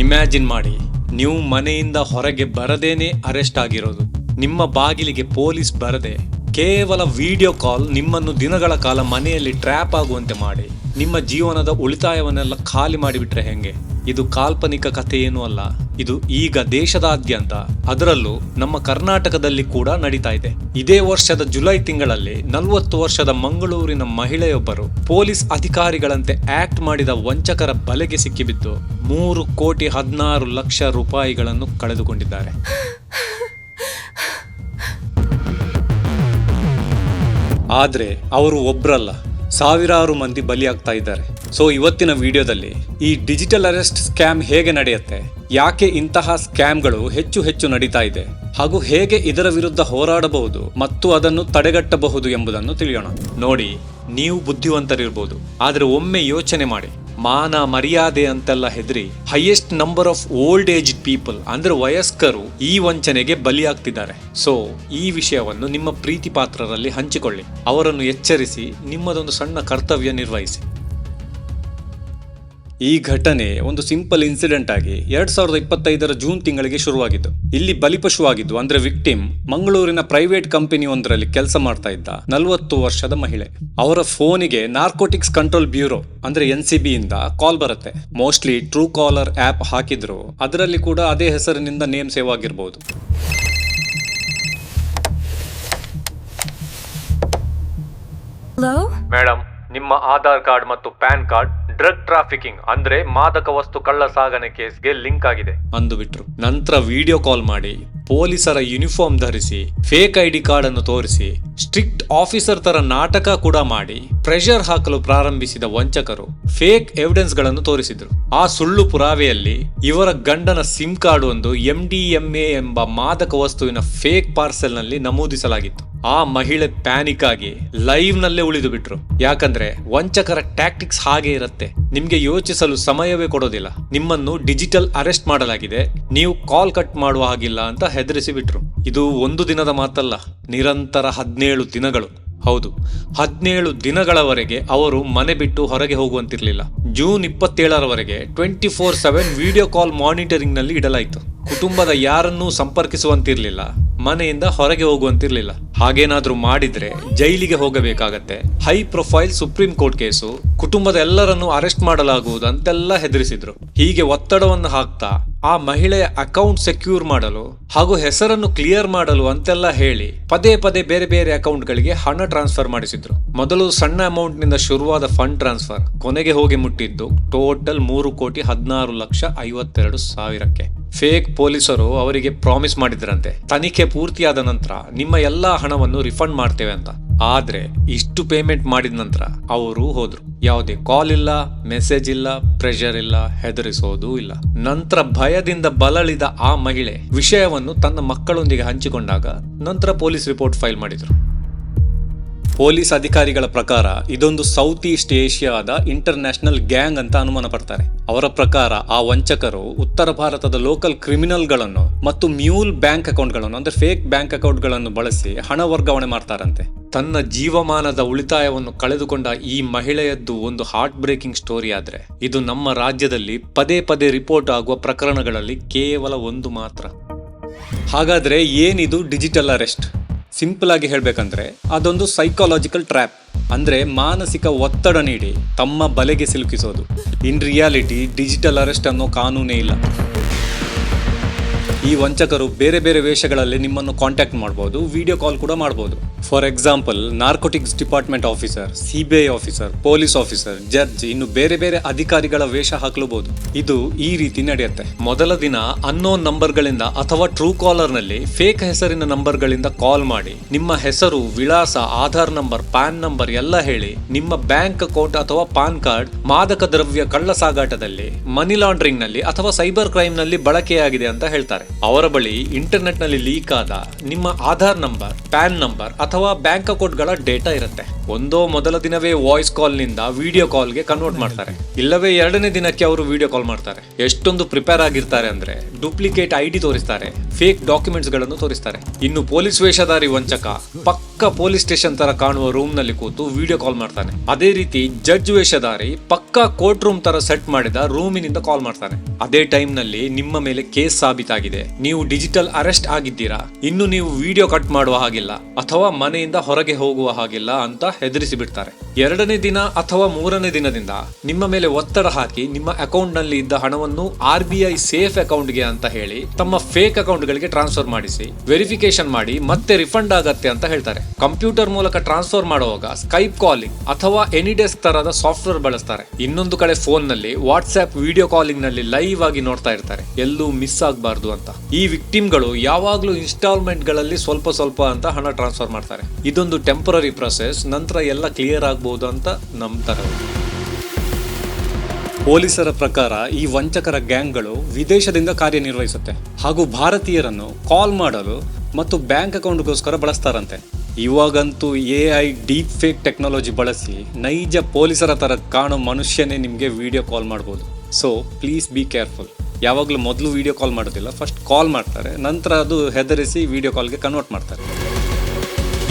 Imagine ಮಾಡಿ, ನೀವು ಮನೆಯಿಂದ ಹೊರಗೆ ಬರದೇನೆ ಅರೆಸ್ಟ್ ಆಗಿರೋದು. ನಿಮ್ಮ ಬಾಗಿಲಿಗೆ ಪೊಲೀಸ್ ಬರದೆ, ಕೇವಲ ವಿಡಿಯೋ ಕಾಲ್ ನಿಮ್ಮನ್ನು ದಿನಗಳ ಕಾಲ ಮನೆಯಲ್ಲಿ ಟ್ರ್ಯಾಪ್ ಆಗುವಂತೆ ಮಾಡಿ, ನಿಮ್ಮ ಜೀವನದ ಉಳಿತಾಯವನ್ನೆಲ್ಲ ಖಾಲಿ ಮಾಡಿಬಿಟ್ರೆ ಹೆಂಗೆ? ಇದು ಕಾಲ್ಪನಿಕ ಕಥೆ ಏನೂ ಅಲ್ಲ. ಇದು ಈಗ ದೇಶದಾದ್ಯಂತ. ಅದರಲ್ಲೂ ನಮ್ಮ ಕರ್ನಾಟಕದಲ್ಲಿ ಕೂಡ ನಡೀತಾ ಇದೆ. ಇದೇ ವರ್ಷದ ಜುಲೈ ತಿಂಗಳಲ್ಲಿ ನಲವತ್ತು ವರ್ಷದ ಮಂಗಳೂರಿನ ಮಹಿಳೆಯೊಬ್ಬರು ಪೊಲೀಸ್ ಅಧಿಕಾರಿಗಳಂತೆ ಆಕ್ಟ್ ಮಾಡಿದ ವಂಚಕರ ಬಲೆಗೆ ಸಿಕ್ಕಿಬಿದ್ದು ಮೂರು ಕೋಟಿ ಹದಿನಾರು ಲಕ್ಷ ರೂಪಾಯಿಗಳನ್ನು ಕಳೆದುಕೊಂಡಿದ್ದಾರೆ. ಆದ್ರೆ ಅವರು ಒಬ್ರಲ್ಲ. ಸಾವಿರಾರು ಮಂದಿ ಬಲಿಯಾಗ್ತಾ ಇದ್ದಾರೆ. ಸೊ ಇವತ್ತಿನ ವಿಡಿಯೋದಲ್ಲಿ ಈ ಡಿಜಿಟಲ್ ಅರೆಸ್ಟ್ ಸ್ಕ್ಯಾಮ್ ಹೇಗೆ ನಡೆಯುತ್ತೆ, ಯಾಕೆ ಇಂತಹ ಸ್ಕ್ಯಾಮ್ಗಳು ಹೆಚ್ಚು ಹೆಚ್ಚು ನಡೀತಾ ಇದೆ, ಹಾಗೂ ಹೇಗೆ ಇದರ ವಿರುದ್ಧ ಹೋರಾಡಬಹುದು ಮತ್ತು ಅದನ್ನು ತಡೆಗಟ್ಟಬಹುದು ಎಂಬುದನ್ನು ತಿಳಿಯೋಣ. ನೋಡಿ, ನೀವು ಬುದ್ಧಿವಂತರಿರ್ಬೋದು, ಆದರೆ ಒಮ್ಮೆ ಯೋಚನೆ ಮಾಡಿ. ಮಾನ ಮರ್ಯಾದೆ ಅಂತೆಲ್ಲ ಹೆದರಿ highest number of old age people ಅಂದ್ರೆ ವಯಸ್ಕರು ಈ ವಂಚನೆಗೆ ಬಲಿಯಾಗ್ತಿದ್ದಾರೆ. ಸೊ ಈ ವಿಷಯವನ್ನು ನಿಮ್ಮ ಪ್ರೀತಿ ಪಾತ್ರರಲ್ಲಿ ಹಂಚಿಕೊಳ್ಳಿ. ಅವರನ್ನು ಎಚ್ಚರಿಸಿ, ನಿಮ್ಮದೊಂದು ಸಣ್ಣ ಕರ್ತವ್ಯ ನಿರ್ವಹಿಸಿ. ಈ ಘಟನೆ ಒಂದು ಸಿಂಪಲ್ ಇನ್ಸಿಡೆಂಟ್ ಆಗಿ ಎರಡ್ ಸಾವಿರದ ಇಪ್ಪತ್ತೈದರ ಜೂನ್ ತಿಂಗಳಿಗೆ ಶುರುವಾಗಿದ್ದು ಇಲ್ಲಿ ಬಲಿಪಶುವಾಗಿದ್ದು ಅಂದ್ರೆ ವಿಕ್ಟಿಮ್ ಮಂಗಳೂರಿನ ಪ್ರೈವೇಟ್ ಕಂಪನಿ ಒಂದರಲ್ಲಿ ಕೆಲಸ ಮಾಡ್ತಾ ಇದ್ದ ನಲವತ್ತು ವರ್ಷದ ಮಹಿಳೆ. ಅವರ ಫೋನಿಗೆ ನಾರ್ಕೋಟಿಕ್ಸ್ ಕಂಟ್ರೋಲ್ ಬ್ಯೂರೋ ಅಂದ್ರೆ ಎನ್ ಸಿ ಬಿ ಇಂದ ಕಾಲ್ ಬರುತ್ತೆ. ಮೋಸ್ಟ್ಲಿ ಟ್ರೂ ಕಾಲರ್ ಆಪ್ ಹಾಕಿದ್ರು. ಅದರಲ್ಲಿ ಕೂಡ ಅದೇ ಹೆಸರಿನಿಂದ ನೇಮ್ ಸೇವ್ ಆಗಿರಬಹುದು? ಮೇಡಮ್ ನಿಮ್ಮ ಆಧಾರ್ ಕಾರ್ಡ್ ಮತ್ತು ಪ್ಯಾನ್ ಕಾರ್ಡ್ ಡ್ರಗ್ ಟ್ರಾಫಿಕಿಂಗ್ ಅಂದ್ರೆ ಮಾದಕ ವಸ್ತು ಕಳ್ಳ ಸಾಗಣೆ ಕೇಸ್ಗೆ ಲಿಂಕ್ ಆಗಿದೆ. ಅಂದು ಬಿಟ್ರು ನಂತರ ವಿಡಿಯೋ ಕಾಲ್ ಮಾಡಿ ಪೊಲೀಸರ ಯೂನಿಫಾರ್ಮ್ ಧರಿಸಿ, ಫೇಕ್ ಐಡಿ ಕಾರ್ಡ್ ಅನ್ನು ತೋರಿಸಿ ಸ್ಟ್ರಿಕ್ಟ್ ಆಫೀಸರ್ ತರ ನಾಟಕ ಕೂಡ ಮಾಡಿ ಪ್ರೆಷರ್ ಹಾಕಲು ಪ್ರಾರಂಭಿಸಿದ ವಂಚಕರು ಫೇಕ್ ಎವಿಡೆನ್ಸ್ಗಳನ್ನು ತೋರಿಸಿದ್ರು. ಆ ಸುಳ್ಳು ಪುರಾವೆಯಲ್ಲಿ ಇವರ ಗಂಡನ ಸಿಮ್ ಕಾರ್ಡ್ ಒಂದು ಎಂ ಡಿ ಎಂ ಎಂಬ ಮಾದಕ ವಸ್ತುವಿನ ಫೇಕ್ ಪಾರ್ಸೆಲ್ನಲ್ಲಿ ನಮೂದಿಸಲಾಗಿತ್ತು. ಆ ಮಹಿಳೆ ಪ್ಯಾನಿಕ್ ಆಗಿ ಲೈವ್ ನಲ್ಲೇ ಉಳಿದು ಬಿಟ್ರು. ಯಾಕಂದ್ರೆ ವಂಚಕರ ಟ್ಯಾಕ್ಟಿಕ್ಸ್ ಹಾಗೆ ಇರುತ್ತೆ. ನಿಮ್ಗೆ ಯೋಚಿಸಲು ಸಮಯವೇ ಕೊಡೋದಿಲ್ಲ. ನಿಮ್ಮನ್ನು ಡಿಜಿಟಲ್ ಅರೆಸ್ಟ್ ಮಾಡಲಾಗಿದೆ. ನೀವು ಕಾಲ್ ಕಟ್ ಮಾಡುವ ಹಾಗಿಲ್ಲ ಅಂತ ಹೆದರಿಸಿ ಬಿಟ್ರು. ಇದು ಒಂದು ದಿನದ ಮಾತಲ್ಲ, ನಿರಂತರ ಹದಿನೇಳು ದಿನಗಳು. ಹೌದು, ಹದಿನೇಳು ದಿನಗಳವರೆಗೆ ಅವರು ಮನೆ ಬಿಟ್ಟು ಹೊರಗೆ ಹೋಗುವಂತಿರಲಿಲ್ಲ. June ಇಪ್ಪತ್ತೇಳರವರೆಗೆ twenty four seven video call ಮಾನಿಟರಿಂಗ್ನಲ್ಲಿ ಇಡಲಾಯಿತು. ಕುಟುಂಬದ ಯಾರನ್ನೂ ಸಂಪರ್ಕಿಸುವಂತಿರಲಿಲ್ಲ, ಮನೆಯಿಂದ ಹೊರಗೆ ಹೋಗುವಂತಿರಲಿಲ್ಲ. ಹಾಗೇನಾದ್ರೂ ಮಾಡಿದ್ರೆ ಜೈಲಿಗೆ ಹೋಗಬೇಕಾಗತ್ತೆ. High profile supreme court case, ಕುಟುಂಬದ ಎಲ್ಲರನ್ನೂ ಅರೆಸ್ಟ್ ಮಾಡಲಾಗುವುದು ಅಂತೆಲ್ಲ ಹೆದರಿಸಿದ್ರು. ಹೀಗೆ ಒತ್ತಡವನ್ನು ಹಾಕ್ತಾ ಆ ಮಹಿಳೆಯ ಅಕೌಂಟ್ ಸೆಕ್ಯೂರ್ ಮಾಡಲು ಹಾಗೂ ಹೆಸರನ್ನು ಕ್ಲಿಯರ್ ಮಾಡಲು ಅಂತೆಲ್ಲ ಹೇಳಿ ಪದೇ ಪದೇ ಬೇರೆ ಬೇರೆ ಅಕೌಂಟ್ಗಳಿಗೆ ಹಣ ಟ್ರಾನ್ಸ್ಫರ್ ಮಾಡಿಸಿದ್ರು. ಮೊದಲು ಸಣ್ಣ ಅಮೌಂಟ್ನಿಂದ ಶುರುವಾದ ಫಂಡ್ ಟ್ರಾನ್ಸ್ಫರ್ ಕೊನೆಗೆ ಹೋಗಿ ಮುಟ್ಟಿದ್ದು ಟೋಟಲ್ ಮೂರು ಕೋಟಿ ಹದಿನಾರು ಲಕ್ಷ ಐವತ್ತೆರಡು ಸಾವಿರಕ್ಕೆ. ಫೇಕ್ ಪೊಲೀಸರು ಅವರಿಗೆ ಪ್ರಾಮಿಸ್ ಮಾಡಿದ್ರಂತೆ. ತನಿಖೆ ಪೂರ್ತಿಯಾದ ನಂತರ ನಿಮ್ಮ ಎಲ್ಲಾ ಹಣವನ್ನು ರಿಫಂಡ್ ಮಾಡ್ತೇವೆ ಅಂತ. ಆದ್ರೆ ಇಷ್ಟು ಪೇಮೆಂಟ್ ಮಾಡಿದ ನಂತರ ಅವರು ಹೋದ್ರು. ಯಾವುದೇ ಕಾಲ್ ಇಲ್ಲ ಮೆಸೇಜ್ ಇಲ್ಲ ಪ್ರೆಷರ್ ಇಲ್ಲ, ಹೆದರಿಸೋದು ಇಲ್ಲ. ನಂತರ ಭಯದಿಂದ ಬಲಳಿದ ಆ ಮಹಿಳೆ ವಿಷಯವನ್ನು ತನ್ನ ಮಕ್ಕಳೊಂದಿಗೆ ಹಂಚಿಕೊಂಡಾಗ ನಂತರ ಪೊಲೀಸ್ ರಿಪೋರ್ಟ್ ಫೈಲ್ ಮಾಡಿದ್ರು. ಪೊಲೀಸ್ ಅಧಿಕಾರಿಗಳ ಪ್ರಕಾರ ಇದೊಂದು ಸೌತ್ ಈಸ್ಟ್ ಏಷ್ಯಾದ ಇಂಟರ್ ನ್ಯಾಷನಲ್ ಗ್ಯಾಂಗ್ ಅಂತ ಅನುಮಾನ ಪಡ್ತಾರೆ. ಅವರ ಪ್ರಕಾರ ಆ ವಂಚಕರು ಉತ್ತರ ಭಾರತದ ಲೋಕಲ್ ಕ್ರಿಮಿನಲ್ಗಳನ್ನು ಮತ್ತು ಮ್ಯೂಲ್ ಬ್ಯಾಂಕ್ ಅಕೌಂಟ್ಗಳನ್ನು ಅಂದ್ರೆ ಫೇಕ್ ಬ್ಯಾಂಕ್ ಅಕೌಂಟ್ಗಳನ್ನು ಬಳಸಿ ಹಣ ವರ್ಗಾವಣೆ ಮಾಡ್ತಾರಂತೆ. ತನ್ನ ಜೀವಮಾನದ ಉಳಿತಾಯವನ್ನು ಕಳೆದುಕೊಂಡ ಈ ಮಹಿಳೆಯದ್ದು ಒಂದು ಹಾರ್ಟ್ ಬ್ರೇಕಿಂಗ್ ಸ್ಟೋರಿ ಆದ್ರೆ, ಇದು ನಮ್ಮ ರಾಜ್ಯದಲ್ಲಿ ಪದೇ ಪದೇ ರಿಪೋರ್ಟ್ ಆಗುವ ಪ್ರಕರಣಗಳಲ್ಲಿ ಕೇವಲ ಒಂದು ಮಾತ್ರ. ಹಾಗಾದ್ರೆ ಏನಿದು ಡಿಜಿಟಲ್ ಅರೆಸ್ಟ್ ಸಿಂಪಲ್ ಆಗಿ ಹೇಳಬೇಕಂದ್ರೆ ಅದೊಂದು ಸೈಕಾಲಜಿಕಲ್ ಟ್ರ್ಯಾಪ್ ಅಂದ್ರೆ ಮಾನಸಿಕ ಒತ್ತಡ ನೀಡಿ ತಮ್ಮ ಬಲೆಗೆ ಸಿಲುಕಿಸೋದು. ಇನ್ ರಿಯಾಲಿಟಿ ಡಿಜಿಟಲ್ ಅರೆಸ್ಟ್ ಅನ್ನೋ ಕಾನೂನೇ ಇಲ್ಲ. ಈ ವಂಚಕರು ಬೇರೆ ಬೇರೆ ವೇಷಗಳಲ್ಲಿ ನಿಮ್ಮನ್ನು ಕಾಂಟ್ಯಾಕ್ಟ್ ಮಾಡಬಹುದು ವಿಡಿಯೋ ಕಾಲ್ ಕೂಡ ಮಾಡಬಹುದು for example narcotics department officer CBI officer police officer judge ಇನ್ನು ಬೇರೆ ಬೇರೆ ಅಧಿಕಾರಿಗಳ ವೇಷ ಹಾಕಲೂಬಹುದು ಇದು ಈ ರೀತಿ ನಡೆಯುತ್ತೆ. ಮೊದಲ ದಿನ ಅನ್ನೋನ್ ನಂಬರ್ಗಳಿಂದ ಅಥವಾ ಟ್ರೂ ಕಾಲರ್ನಲ್ಲಿ ಫೇಕ್ ಹೆಸರಿನ ನಂಬರ್ಗಳಿಂದ ಕಾಲ್ ಮಾಡಿ, ನಿಮ್ಮ ಹೆಸರು, ವಿಳಾಸ, ಆಧಾರ್ ನಂಬರ್ ಪ್ಯಾನ್ ನಂಬರ್ ಎಲ್ಲ ಹೇಳಿ, ನಿಮ್ಮ ಬ್ಯಾಂಕ್ ಅಕೌಂಟ್ ಅಥವಾ ಪಾನ್ ಕಾರ್ಡ್ ಮಾದಕ ದ್ರವ್ಯ ಕಳ್ಳ ಸಾಗಾಟದಲ್ಲಿ ಮನಿ ಲಾಂಡ್ರಿಂಗ್ನಲ್ಲಿ ಅಥವಾ ಸೈಬರ್ ಕ್ರೈಮ್ನಲ್ಲಿ ಬಳಕೆಯಾಗಿದೆ ಅಂತ ಹೇಳ್ತಾರೆ. ಅವರ ಬಳಿ ಇಂಟರ್ನೆಟ್ನಲ್ಲಿ ಲೀಕ್ ಆದ ನಿಮ್ಮ ಆಧಾರ್ ನಂಬರ್ ಪ್ಯಾನ್ ನಂಬರ್ ಅಥವಾ ಬ್ಯಾಂಕ್ ಅಕೌಂಟ್ಗಳ ಡೇಟಾ ಇರುತ್ತೆ. ಒಂದೋ ಮೊದಲ ದಿನವೇ ವಾಯ್ಸ್ ಕಾಲ್ನಿಂದ ವಿಡಿಯೋ ಕಾಲ್ಗೆ ಕನ್ವರ್ಟ್ ಮಾಡ್ತಾರೆ. ಇಲ್ಲವೇ ಎರಡನೇ ದಿನಕ್ಕೆ ಅವರು ವಿಡಿಯೋ ಕಾಲ್ ಮಾಡ್ತಾರೆ. ಎಷ್ಟೊಂದು ಪ್ರಿಪೇರ್ ಆಗಿರ್ತಾರೆ ಅಂದ್ರೆ ಡೂಪ್ಲಿಕೇಟ್ ಐ ಡಿ ತೋರಿಸ್ತಾರೆ ಫೇಕ್ ಡಾಕ್ಯುಮೆಂಟ್ಸ್ಗಳನ್ನು ತೋರಿಸ್ತಾರೆ. ಇನ್ನು ಪೊಲೀಸ್ ವೇಷಧಾರಿ ವಂಚಕ ಪಕ್ಕ ಪೊಲೀಸ್ ಸ್ಟೇಷನ್ ತರ ಕಾಣುವ ರೂಮ್ನಲ್ಲಿ ಕೂತು ವಿಡಿಯೋ ಕಾಲ್ ಮಾಡ್ತಾನೆ. ಅದೇ ರೀತಿ ಜಡ್ಜ್ ವೇಷಧಾರಿ ಪಕ್ಕಾ ಕೋರ್ಟ್ ರೂಮ್ ತರ ಸೆಟ್ ಮಾಡಿದ ರೂಮಿನಿಂದ ಕಾಲ್ ಮಾಡ್ತಾನೆ. ಅದೇ ಟೈಮ್ನಲ್ಲಿ ನಿಮ್ಮ ಮೇಲೆ ಕೇಸ್ ಸಾಬೀತಾಗಿದೆ. ನೀವು ಡಿಜಿಟಲ್ ಅರೆಸ್ಟ್ ಆಗಿದ್ದೀರಾ? ಇನ್ನು ನೀವು ವಿಡಿಯೋ ಕಟ್ ಮಾಡುವ ಹಾಗಿಲ್ಲ ಅಥವಾ ಮನೆಯಿಂದ ಹೊರಗೆ ಹೋಗುವ ಹಾಗಿಲ್ಲ ಅಂತ ಹೆದರಿಸಿ ಬಿಡ್ತಾರೆ. ಎರಡನೇ ದಿನ ಅಥವಾ ಮೂರನೇ ದಿನದಿಂದ ನಿಮ್ಮ ಮೇಲೆ ಒತ್ತಡ ಹಾಕಿ ನಿಮ್ಮ ಅಕೌಂಟ್ನಲ್ಲಿ ಇದ್ದ ಹಣವನ್ನು ಆರ್ ಬಿ ಐ ಸೇಫ್ ಅಕೌಂಟ್ಗೆ ಅಂತ ಹೇಳಿ ತಮ್ಮ ಫೇಕ್ ಅಕೌಂಟ್ ಗಳಿಗೆ ಟ್ರಾನ್ಸ್ಫರ್ ಮಾಡಿಸಿ ವೆರಿಫಿಕೇಶನ್ ಮಾಡಿ, ಮತ್ತೆ ರಿಫಂಡ್ ಆಗತ್ತೆ ಅಂತ ಹೇಳ್ತಾರೆ. ಕಂಪ್ಯೂಟರ್ ಮೂಲಕ ಟ್ರಾನ್ಸ್ಫರ್ ಮಾಡುವಾಗ ಸ್ಕೈಪ್ ಕಾಲಿಂಗ್ ಅಥವಾ ಎನಿಡೆಸ್ಕ್ ತರಹದ ಸಾಫ್ಟ್ವೇರ್ ಬಳಸ್ತಾರೆ. ಇನ್ನೊಂದು ಕಡೆ ಫೋನ್ನಲ್ಲಿ ವಾಟ್ಸ್ಆಪ್ ವಿಡಿಯೋ ಕಾಲಿಂಗ್ನಲ್ಲಿ ಲೈವ್ ಆಗಿ ನೋಡ್ತಾ ಇರ್ತಾರೆ. ಎಲ್ಲೂ ಮಿಸ್ ಆಗಬಾರ್ದು ಅಂತ. ಈ ವಿಕ್ಟಿಮ್ಗಳು ಯಾವಾಗ್ಲೂ ಇನ್ಸ್ಟಾಲ್ಮೆಂಟ್ಗಳಲ್ಲಿ ಸ್ವಲ್ಪ ಸ್ವಲ್ಪ ಅಂತ ಹಣ ಟ್ರಾನ್ಸ್ಫರ್ ಮಾಡ್ತಾರೆ. ಇದೊಂದು ಟೆಂಪರರಿ ಪ್ರೊಸೆಸ್, ನಂತರ ಎಲ್ಲ ಕ್ಲಿಯರ್ ಆಗ್ಬಹುದು ಅಂತ ನಂಬ್ತಾರೆ. ಪೊಲೀಸರ ಪ್ರಕಾರ ಈ ವಂಚಕರ ಗ್ಯಾಂಗ್ಗಳು ವಿದೇಶದಿಂದ ಕಾರ್ಯನಿರ್ವಹಿಸುತ್ತೆ. ಹಾಗೂ ಭಾರತೀಯರನ್ನು ಕಾಲ್ ಮಾಡಲು ಮತ್ತು ಬ್ಯಾಂಕ್ ಅಕೌಂಟ್ಗೋಸ್ಕರ ಬಳಸ್ತಾರಂತೆ. ಇವಾಗಂತೂ A I deep fake technology ಬಳಸಿ ನೈಜ ಪೊಲೀಸರ ಥರ ಕಾಣೋ ಮನುಷ್ಯನೇ ನಿಮಗೆ ವಿಡಿಯೋ ಕಾಲ್ ಮಾಡ್ಬೋದು. So, please be careful. ಯಾವಾಗಲೂ ಮೊದಲು ವಿಡಿಯೋ ಕಾಲ್ ಮಾಡೋದಿಲ್ಲ, ಫಸ್ಟ್ ಕಾಲ್ ಮಾಡ್ತಾರೆ, ನಂತರ ಅದು ಹೆದರಿಸಿ ವಿಡಿಯೋ ಕಾಲ್ಗೆ ಕನ್ವರ್ಟ್ ಮಾಡ್ತಾರೆ.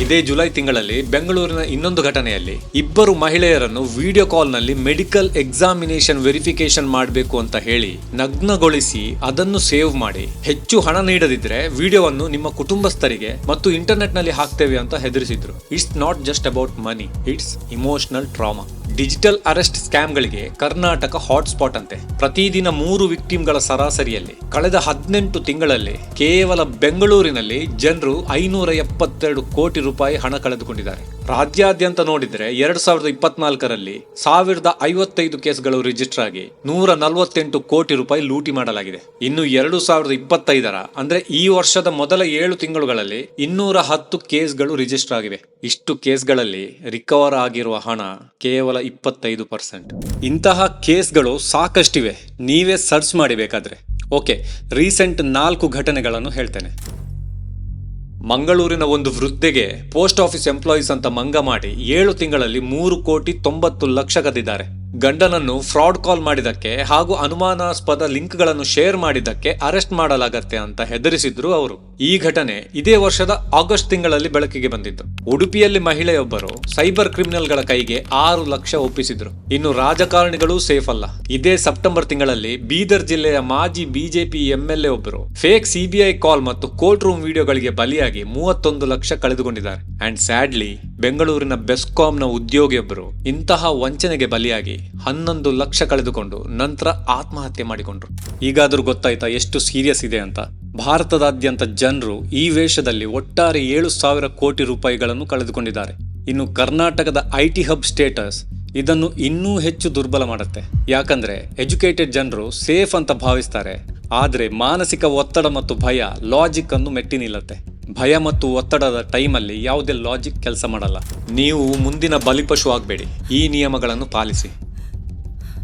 ಇದೇ ಜುಲೈ ತಿಂಗಳಲ್ಲಿ ಬೆಂಗಳೂರಿನ ಇನ್ನೊಂದು ಘಟನೆಯಲ್ಲಿ ಇಬ್ಬರು ಮಹಿಳೆಯರನ್ನು ವಿಡಿಯೋ ಕಾಲ್ನಲ್ಲಿ ಮೆಡಿಕಲ್ ಎಕ್ಸಾಮಿನೇಷನ್ ವೆರಿಫಿಕೇಶನ್ ಮಾಡಬೇಕು ಅಂತ ಹೇಳಿ ನಗ್ನಗೊಳಿಸಿ ಅದನ್ನು ಸೇವ್ ಮಾಡಿ. ಹೆಚ್ಚು ಹಣ ನೀಡದಿದ್ರೆ ವಿಡಿಯೋವನ್ನು ನಿಮ್ಮ ಕುಟುಂಬಸ್ಥರಿಗೆ ಮತ್ತು ಇಂಟರ್ನೆಟ್ನಲ್ಲಿ ಹಾಕ್ತೇವೆ ಅಂತ ಹೆದರಿಸಿದ್ರು. It's not just about money it's emotional trauma digital arrest ಸ್ಕ್ಯಾಮ್ಗಳಿಗೆ Karnataka hotspot ಅಂತೆ. ಪ್ರತಿದಿನ ಮೂರು ವಿಕ್ಟಿಮ್ಗಳ ಸರಾಸರಿಯಲ್ಲಿ ಕಳೆದ ಹದಿನೆಂಟು ತಿಂಗಳಲ್ಲಿ ಕೇವಲ ಬೆಂಗಳೂರಿನಲ್ಲಿ ಜನರು ಐನೂರ ಎಪ್ಪತ್ತೆರಡು ಕೋಟಿ ರೂಪಾಯಿ ಹಣ ಕಳೆದುಕೊಂಡಿದ್ದಾರೆ. ರಾಜ್ಯಾದ್ಯಂತ ನೋಡಿದ್ರೆ ಎರಡ್ ಸಾವಿರದ ಇಪ್ಪತ್ನಾಲ್ಕರಲ್ಲಿ ಸಾವಿರದ ಐವತ್ತೈದು ಕೇಸ್ಗಳು ರಿಜಿಸ್ಟರ್ ಆಗಿ ನೂರ ನಲವತ್ತೆಂಟು ಕೋಟಿ ರೂಪಾಯಿ ಲೂಟಿ ಮಾಡಲಾಗಿದೆ. ಇನ್ನು ಎರಡು ಸಾವಿರದ ಇಪ್ಪತ್ತೈದರ ಅಂದ್ರೆ ಈ ವರ್ಷದ ಮೊದಲ ಏಳು ತಿಂಗಳುಗಳಲ್ಲಿ ಇನ್ನೂರ ಹತ್ತು ಕೇಸ್ಗಳು ರಿಜಿಸ್ಟರ್ ಆಗಿವೆ. ಇಷ್ಟು ಕೇಸ್ಗಳಲ್ಲಿ ರಿಕವರ್ ಆಗಿರುವ ಹಣ ಕೇವಲ ಇಪ್ಪತ್ತೈದು ಪರ್ಸೆಂಟ್ ಇಂತಹ ಕೇಸ್ಗಳು ಸಾಕಷ್ಟಿವೆ. ನೀವೇ ಸರ್ಚ್ ಮಾಡಿ ಬೇಕಾದ್ರೆ. ಓಕೆ ರೀಸೆಂಟ್ ನಾಲ್ಕು ಘಟನೆಗಳನ್ನು ಹೇಳ್ತೇನೆ. ಮಂಗಳೂರಿನ ಒಂದು ವೃದ್ಧೆಗೆ ಪೋಸ್ಟ್ ಆಫೀಸ್ ಎಂಪ್ಲಾಯೀಸ್ ಅಂತ ಮಂಗ ಮಾಡಿ ಏಳು ತಿಂಗಳಲ್ಲಿ ಮೂರು ಕೋಟಿ ತೊಂಬತ್ತು ಲಕ್ಷ ಕದ್ದಿದ್ದಾರೆ. ಗಂಡನನ್ನು ಫ್ರಾಡ್ ಕಾಲ್ ಮಾಡಿದಕ್ಕೆ ಹಾಗೂ ಅನುಮಾನಾಸ್ಪದ ಲಿಂಕ್ಗಳನ್ನು ಶೇರ್ ಮಾಡಿದ್ದಕ್ಕೆ ಅರೆಸ್ಟ್ ಮಾಡಲಾಗತ್ತೆ ಅಂತ ಹೆದರಿಸಿದ್ರು ಅವರು. ಈ ಘಟನೆ ಇದೇ ವರ್ಷದ ಆಗಸ್ಟ್ ತಿಂಗಳಲ್ಲಿ ಬೆಳಕಿಗೆ ಬಂದಿತ್ತು. ಉಡುಪಿಯಲ್ಲಿ ಮಹಿಳೆಯೊಬ್ಬರು ಸೈಬರ್ ಕ್ರಿಮಿನಲ್ಗಳ ಕೈಗೆ ಆರು ಲಕ್ಷ ಒಪ್ಪಿಸಿದ್ರು. ಇನ್ನು ರಾಜಕಾರಣಿಗಳು ಸೇಫ್ ಅಲ್ಲ. ಇದೇ ಸೆಪ್ಟೆಂಬರ್ ತಿಂಗಳಲ್ಲಿ ಬೀದರ್ ಜಿಲ್ಲೆಯ ಮಾಜಿ ಬಿಜೆಪಿ ಎಂಎಲ್ಎ ಒಬ್ಬರು ಫೇಕ್ ಸಿಬಿಐ ಕಾಲ್ ಮತ್ತು ಕೋರ್ಟ್ ರೂಮ್ ವಿಡಿಯೋಗಳಿಗೆ ಬಲಿಯಾಗಿ ಮೂವತ್ತೊಂದು ಲಕ್ಷ ಕಳೆದುಕೊಂಡಿದ್ದಾರೆ. ಅಂಡ್ ಸ್ಯಾಡ್ಲಿ ಬೆಂಗಳೂರಿನ ಬೆಸ್ಕಾಂನ ಉದ್ಯೋಗಿಯೊಬ್ಬರು ಇಂತಹ ವಂಚನೆಗೆ ಬಲಿಯಾಗಿ ಹನ್ನೊಂದು ಲಕ್ಷ ಕಳೆದುಕೊಂಡು ನಂತರ ಆತ್ಮಹತ್ಯೆ ಮಾಡಿಕೊಂಡ್ರು. ಈಗಾದರೂ ಗೊತ್ತಾಯ್ತಾ ಎಷ್ಟು ಸೀರಿಯಸ್ ಇದೆ ಅಂತ? ಭಾರತದಾದ್ಯಂತ ಜನರು ಈ ವೇಷದಲ್ಲಿ ಒಟ್ಟಾರೆ ಏಳು ಸಾವಿರ ಕೋಟಿ ರೂಪಾಯಿಗಳನ್ನು ಕಳೆದುಕೊಂಡಿದ್ದಾರೆ. ಇನ್ನು ಕರ್ನಾಟಕದ ಐ ಟಿ ಹಬ್ ಸ್ಟೇಟಸ್ ಇದನ್ನು ಇನ್ನೂ ಹೆಚ್ಚು ದುರ್ಬಲ ಮಾಡುತ್ತೆ. ಯಾಕಂದ್ರೆ ಎಜುಕೇಟೆಡ್ ಜನರು ಸೇಫ್ ಅಂತ ಭಾವಿಸ್ತಾರೆ. ಆದರೆ ಮಾನಸಿಕ ಒತ್ತಡ ಮತ್ತು ಭಯ ಲಾಜಿಕ್ ಅನ್ನು ಮೆಟ್ಟಿ ನಿಲ್ಲತ್ತೆ. ಭಯ ಮತ್ತು ಒತ್ತಡದ ಟೈಮಲ್ಲಿ ಯಾವುದೇ ಲಾಜಿಕ್ ಕೆಲಸ ಮಾಡಲ್ಲ. ನೀವು ಮುಂದಿನ ಬಲಿಪಶು ಆಗಬೇಡಿ. ಈ ನಿಯಮಗಳನ್ನು ಪಾಲಿಸಿ.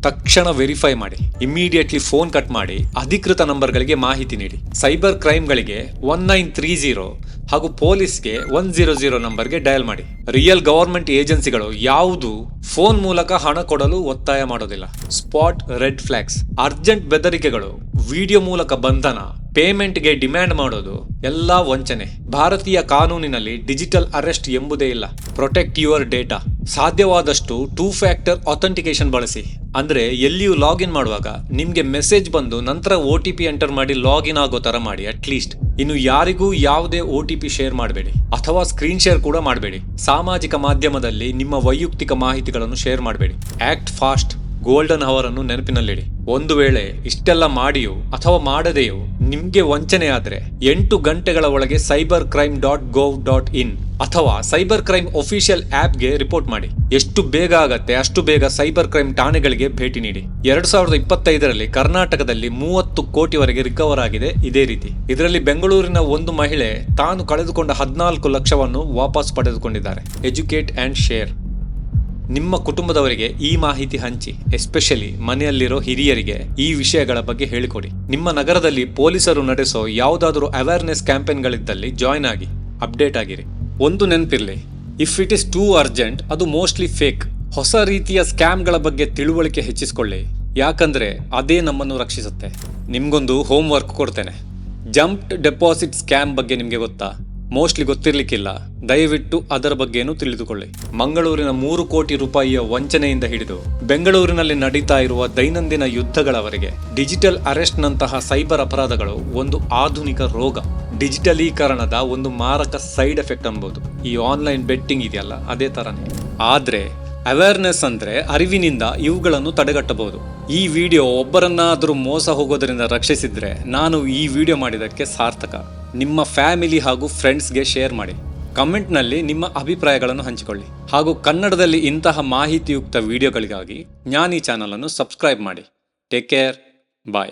ತಕ್ಷಣ ವೆರಿಫೈ ಮಾಡಿ. ಇಮಿಡಿಯೇಟ್ಲಿ ಫೋನ್ ಕಟ್ ಮಾಡಿ. ಅಧಿಕೃತ ನಂಬರ್ಗಳಿಗೆ ಮಾಹಿತಿ ನೀಡಿ. ಸೈಬರ್ ಕ್ರೈಮ್ಗಳಿಗೆ ಒನ್ ನೈನ್ ತ್ರೀ ಜೀರೋ ಹಾಗೂ ಪೊಲೀಸ್ಗೆ ಒನ್ ಜೀರೋ ಜೀರೋ ನಂಬರ್ಗೆ ಡಯಲ್ ಮಾಡಿ. ರಿಯಲ್ ಗವರ್ಮೆಂಟ್ ಏಜೆನ್ಸಿಗಳು ಯಾವುದು ಫೋನ್ ಮೂಲಕ ಹಣ ಕೊಡಲು ಒತ್ತಾಯ ಮಾಡೋದಿಲ್ಲ. ಸ್ಪಾಟ್ ರೆಡ್ ಫ್ಲಾಗ್ಸ್ ಅರ್ಜೆಂಟ್ ಬೆದರಿಕೆಗಳು. ವಿಡಿಯೋ ಮೂಲಕ ಬಂಧನ. ಪೇಮೆಂಟ್ಗೆ ಡಿಮ್ಯಾಂಡ್ ಮಾಡೋದು ಎಲ್ಲ ವಂಚನೆ. ಭಾರತೀಯ ಕಾನೂನಿನಲ್ಲಿ ಡಿಜಿಟಲ್ ಅರೆಸ್ಟ್ ಎಂಬುದೇ ಇಲ್ಲ. Protect your data. ಸಾಧ್ಯವಾದಷ್ಟು ಟೂ ಫ್ಯಾಕ್ಟರ್ ಅಥೆಂಟಿಕೇಶನ್ ಬಳಸಿ. ಅಂದ್ರೆ ಎಲ್ಲಿಯೂ ಲಾಗಿನ್ ಮಾಡುವಾಗ ನಿಮ್ಗೆ ಮೆಸೇಜ್ ಬಂದು ನಂತರ ಓ ಟಿ ಪಿ ಎಂಟರ್ ಮಾಡಿ ಲಾಗಿನ್ ಆಗೋ ತರ ಮಾಡಿ ಅಟ್ ಲೀಸ್ಟ್ ಇನ್ನು ಯಾರಿಗೂ ಯಾವುದೇ ಒ ಟಿ ಪಿ ಶೇರ್ ಮಾಡಬೇಡಿ. ಅಥವಾ ಸ್ಕ್ರೀನ್ ಶೇರ್ ಕೂಡ ಮಾಡಬೇಡಿ. ಸಾಮಾಜಿಕ ಮಾಧ್ಯಮದಲ್ಲಿ ನಿಮ್ಮ ವೈಯಕ್ತಿಕ ಮಾಹಿತಿಗಳನ್ನು ಶೇರ್ ಮಾಡಬೇಡಿ. ಆಕ್ಟ್ ಫಾಸ್ಟ್ ಗೋಲ್ಡನ್ ಅವರ್ ಅನ್ನು ನೆನಪಿನಲ್ಲಿಡಿ. ಒಂದು ವೇಳೆ ಇಷ್ಟೆಲ್ಲ ಮಾಡಿಯೋ ಅಥವಾ ಮಾಡದೆಯೋ ನಿಮ್ಗೆ ವಂಚನೆ ಆದ್ರೆ ಎಂಟು ಗಂಟೆಗಳ ಒಳಗೆ cyber crime dot gov dot in ಅಥವಾ ಸೈಬರ್ ಕ್ರೈಮ್ ಒಫಿಷಿಯಲ್ ಆಪ್ಗೆ ರಿಪೋರ್ಟ್ ಮಾಡಿ. ಎಷ್ಟು ಬೇಗ ಆಗತ್ತೆ ಅಷ್ಟು ಬೇಗ ಸೈಬರ್ ಕ್ರೈಮ್ ಠಾಣೆಗಳಿಗೆ ಭೇಟಿ ನೀಡಿ. ಎರಡ್ ಸಾವಿರದ ಇಪ್ಪತ್ತೈದರಲ್ಲಿ ಕರ್ನಾಟಕದಲ್ಲಿ ಮೂವತ್ತು ಕೋಟಿವರೆಗೆ ರಿಕವರ್ ಆಗಿದೆ ಇದೇ ರೀತಿ. ಇದರಲ್ಲಿ ಬೆಂಗಳೂರಿನ ಒಂದು ಮಹಿಳೆ ತಾನು ಕಳೆದುಕೊಂಡ ಹದಿನಾಲ್ಕು ಲಕ್ಷವನ್ನು ವಾಪಸ್ ಪಡೆದುಕೊಂಡಿದ್ದಾರೆ. ಎಜುಕೇಟ್ ಅಂಡ್ ಶೇರ್ ನಿಮ್ಮ ಕುಟುಂಬದವರಿಗೆ ಈ ಮಾಹಿತಿ ಹಂಚಿ ಎಸ್ಪೆಷಲಿ ಮನೆಯಲ್ಲಿರೋ ಹಿರಿಯರಿಗೆ ಈ ವಿಷಯಗಳ ಬಗ್ಗೆ ಹೇಳಿಕೊಡಿ. ನಿಮ್ಮ ನಗರದಲ್ಲಿ ಪೊಲೀಸರು ನಡೆಸೋ ಯಾವುದಾದರೂ ಅವೇರ್ನೆಸ್ ಕ್ಯಾಂಪೇನ್ಗಳಿದ್ದಲ್ಲಿ ಜಾಯ್ನ್ ಆಗಿ, ಅಪ್ಡೇಟ್ ಆಗಿರಿ. ಒಂದು ನೆನಪಿರಲಿ if it is too urgent ಅದು ಮೋಸ್ಟ್ಲಿ ಫೇಕ್ ಹೊಸ ರೀತಿಯ ಸ್ಕ್ಯಾಮ್ಗಳ ಬಗ್ಗೆ ತಿಳುವಳಿಕೆ ಹೆಚ್ಚಿಸಿಕೊಳ್ಳಿ. ಯಾಕಂದ್ರೆ ಅದೇ ನಮ್ಮನ್ನು ರಕ್ಷಿಸುತ್ತೆ. ನಿಮ್ಗೊಂದು ಹೋಮ್ ವರ್ಕ್ ಕೊಡ್ತೇನೆ. ಜಂಪ್ಡ್ ಡೆಪಾಸಿಟ್ ಸ್ಕ್ಯಾಮ್ ಬಗ್ಗೆ ನಿಮಗೆ ಗೊತ್ತಾ? ಮೋಸ್ಟ್ಲಿ ಗೊತ್ತಿರಲಿಕ್ಕಿಲ್ಲ. ದಯವಿಟ್ಟು ಅದರ ಬಗ್ಗೆನೂ ತಿಳಿದುಕೊಳ್ಳಿ. ಮಂಗಳೂರಿನ ಮೂರು ಕೋಟಿ ರೂಪಾಯಿಯ ವಂಚನೆಯಿಂದ ಹಿಡಿದು ಬೆಂಗಳೂರಿನಲ್ಲಿ ನಡೀತಾ ಇರುವ ದೈನಂದಿನ ಯುದ್ಧಗಳವರೆಗೆ ಡಿಜಿಟಲ್ ಅರೆಸ್ಟ್ನಂತಹ ಸೈಬರ್ ಅಪರಾಧಗಳು ಒಂದು ಆಧುನಿಕ ರೋಗ. ಡಿಜಿಟಲೀಕರಣದ ಒಂದು ಮಾರಕ ಸೈಡ್ ಎಫೆಕ್ಟ್ ಅನ್ಬೋದು. ಈ ಆನ್ಲೈನ್ ಬೆಟ್ಟಿಂಗ್ ಇದೆಯಲ್ಲ, ಅದೇ ತರನೇ. ಆದ್ರೆ ಅವೇರ್ನೆಸ್ ಅಂದ್ರೆ ಅರಿವಿನಿಂದ ಇವುಗಳನ್ನು ತಡೆಗಟ್ಟಬಹುದು. ಈ ವಿಡಿಯೋ ಒಬ್ಬರನ್ನಾದರೂ ಮೋಸ ಹೋಗೋದರಿಂದ ರಕ್ಷಿಸಿದ್ರೆ ನಾನು ಈ ವಿಡಿಯೋ ಮಾಡಿದ್ದಕ್ಕೆ ಸಾರ್ಥಕ. ನಿಮ್ಮ ಫ್ಯಾಮಿಲಿ ಹಾಗೂ ಫ್ರೆಂಡ್ಸ್ಗೆ ಶೇರ್ ಮಾಡಿ. ಕಮೆಂಟ್ನಲ್ಲಿ ನಿಮ್ಮ ಅಭಿಪ್ರಾಯಗಳನ್ನು ಹಂಚಿಕೊಳ್ಳಿ. ಹಾಗೂ ಕನ್ನಡದಲ್ಲಿ ಇಂತಹ ಮಾಹಿತಿಯುಕ್ತ ವಿಡಿಯೋಗಳಿಗಾಗಿ ಜ್ಞಾನಿ ಚಾನಲನ್ನು ಸಬ್ಸ್ಕ್ರೈಬ್ ಮಾಡಿ. Take care. ಬಾಯ್.